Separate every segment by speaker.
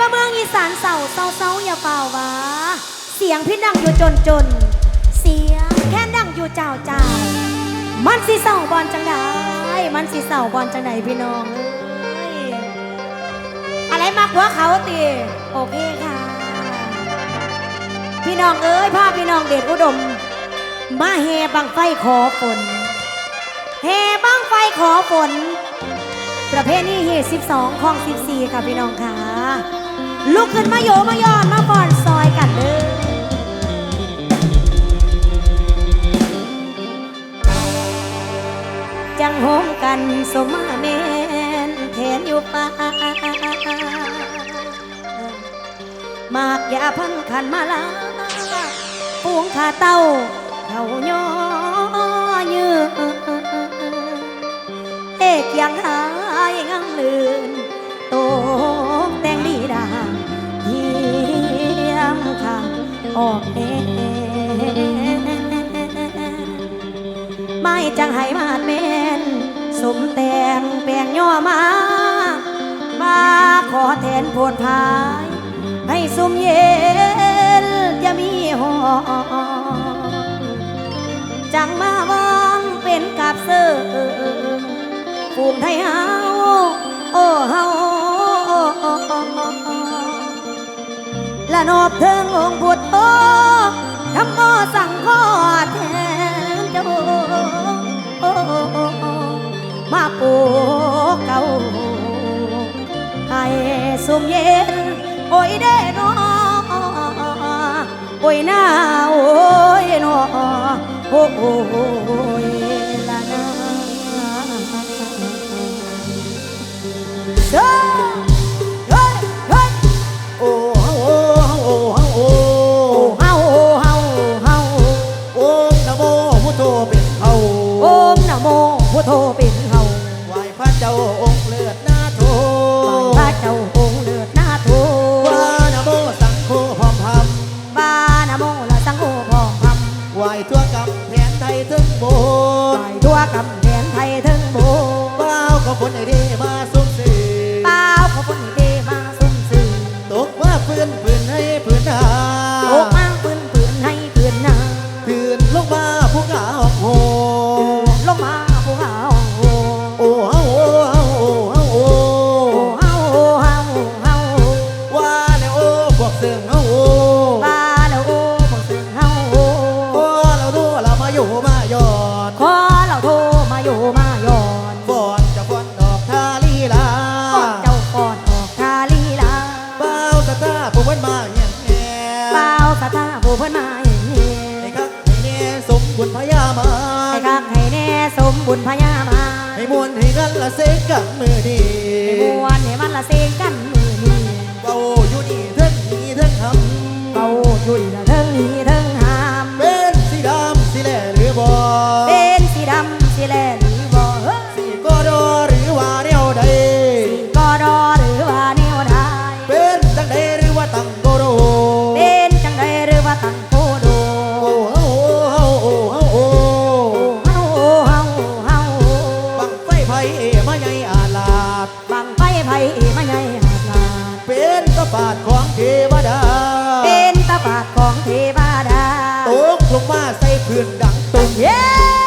Speaker 1: ว่าเมืองอีสานเศร้าเศร้าเศร้าอย่าเป่าวะเสียงพี่ดังอยู่จนจน เสียงแค่ดังอยู่เจ้าเจ้ามันสิเศร้าบอลจังไดมันสิเศร้าบอลจังไดพี่น้องเอ้ยอะไรมากกว่าเขาตีโอเคค่ะ พี่น้องเอ้ยพ่อพี่น้องเดชอุดม มาเฮบังไฟขอฝนเฮบังไฟขอฝนประเภทนี้เฮ12ของ14ค่ะพี่น้องค่ะ ลุกขึ้นมาโยมาย้อนมาบอนซอยกันเด้อจังโฮมกันสมาแมนแทนอยู่ป่ามากย่าพันขันมาลาปูงขาเต้าเขาย่อยืนเอกยังหา จังให้มาดเมนสมแต่งแปลงย่อมา มาขอแทนโพดพาย ให้สุมเย็นจะมีหอจังมาวางเป็นกับเสือฝูงไทยเฮาโอ้เฮาละนอบเทิงองค์พุทโธทำโมสังข้อ โอ้
Speaker 2: มา
Speaker 1: อ
Speaker 2: ยู่มาหยอด
Speaker 1: ขอเราโทรมาอยู่มาย้อน
Speaker 2: บอนจะบอนดอกทาลีลา
Speaker 1: ก่อนเจ้าก่อนออกทาลีลา
Speaker 2: เบ้าตาตาผู้เพิ่นมาเงี้ยแง่
Speaker 1: เปล่าสตาผู้เพิ่นมาเห็น
Speaker 2: ไอ้คักไอ้เนี่ยสมบุญพญามา
Speaker 1: ไอ้กักให้แน่สมบุญพญามา
Speaker 2: ให้มวลให้กันละเสกกับมือดี
Speaker 1: ให้มวนให้มันละเซงกันมือนี้
Speaker 2: เบาอยู่นี่เทิงนี่เทิงทำ
Speaker 1: เบาอยู่นี่ละเทิงนี้เทิง ลงมา
Speaker 2: ใส่
Speaker 1: เพื่อ
Speaker 2: นดังตุง
Speaker 1: เย้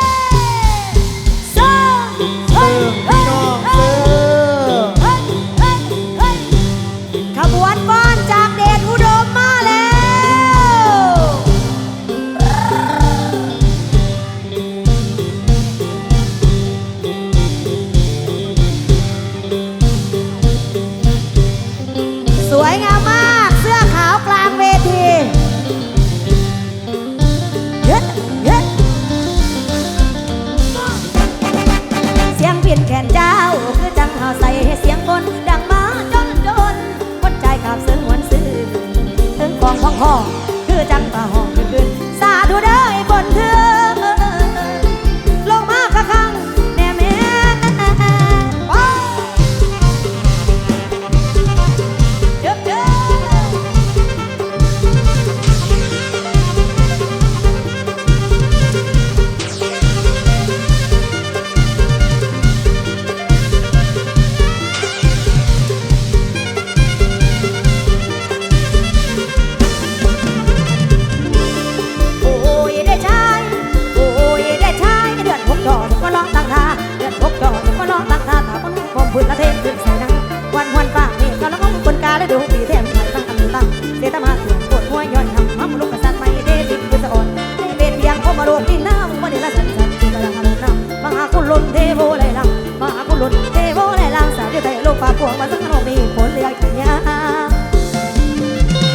Speaker 1: โบ
Speaker 2: ไหล
Speaker 1: ลังมาคุณลุ
Speaker 2: นเท
Speaker 1: โบไห
Speaker 2: ลลังสา
Speaker 1: วเดียวแต่ลูกฝากพวงมาสักขนมีผลเลี้ยงขันยา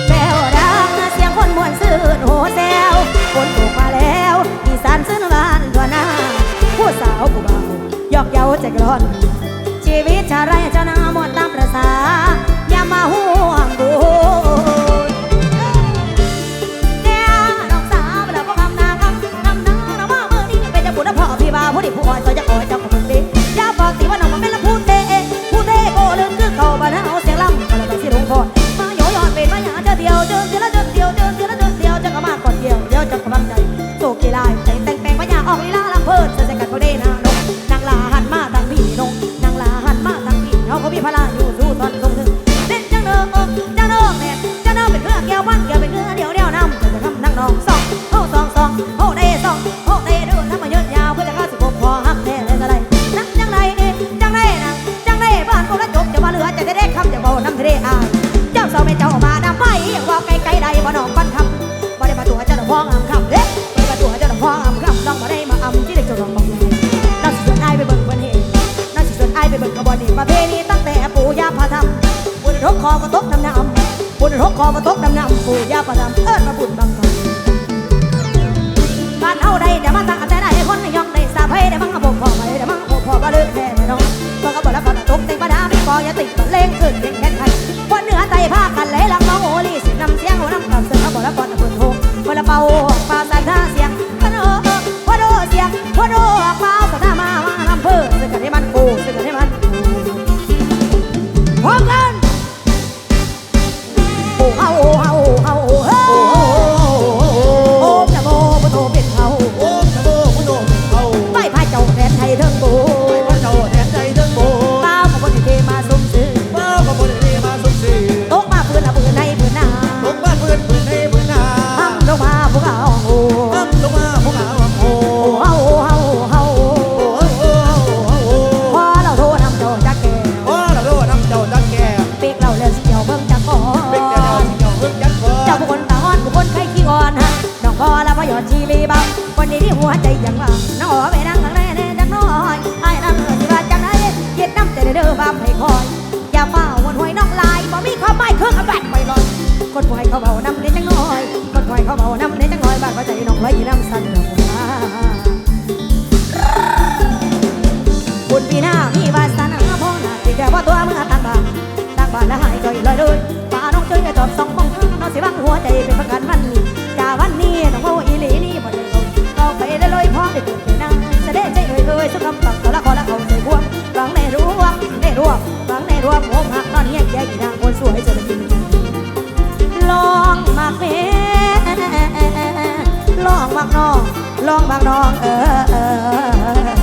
Speaker 1: แววดังเสียงคนมวนซื่นโหแซวคนตกมาแล้วอีสานซื่นหวานตัวหน้าผู้สาวผู้เบายอกเยาวใจร้อน ชีวิตชาไรเจ้านามวนตามประสา ไปเบิ่งขบวนดีมาเพนีตั้งแต่ปู่ย่าพรรมบุญรกคอก็ตกน้ำน้ำบุญรกคอก็ตกน้ำน้ำปู่ย่าพรรมเอิญมาบุญบังกันบ้านเอาใด้แต่มาตั้งแต่ได้คนยองได้สาเพยได้มั่งบอกพ่อไปได้มั่งบอกพ่อก็เลิกแน่น้องก็ก็บอกแล้วก็ตกแต่
Speaker 2: งบ้าน
Speaker 1: ไม่พออ
Speaker 2: ย่า
Speaker 1: ติ
Speaker 2: ดเล่
Speaker 1: งขึ้นเด็
Speaker 2: กแค่
Speaker 1: ไทยคนเหนือ ไว้น้ำสั่นดอกฟ้าบุญปีหน้ามีวาสนาพ่อหน้าที่แก่ว่าตัวเมื่อตั้งบ้านตั้งบ้านแล้วหายใจลอยเลยป่าน้องช่วยกระจอบสองมองน้องสิบังหัวใจ นองลองบางน้องเออ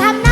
Speaker 1: ทำหน้า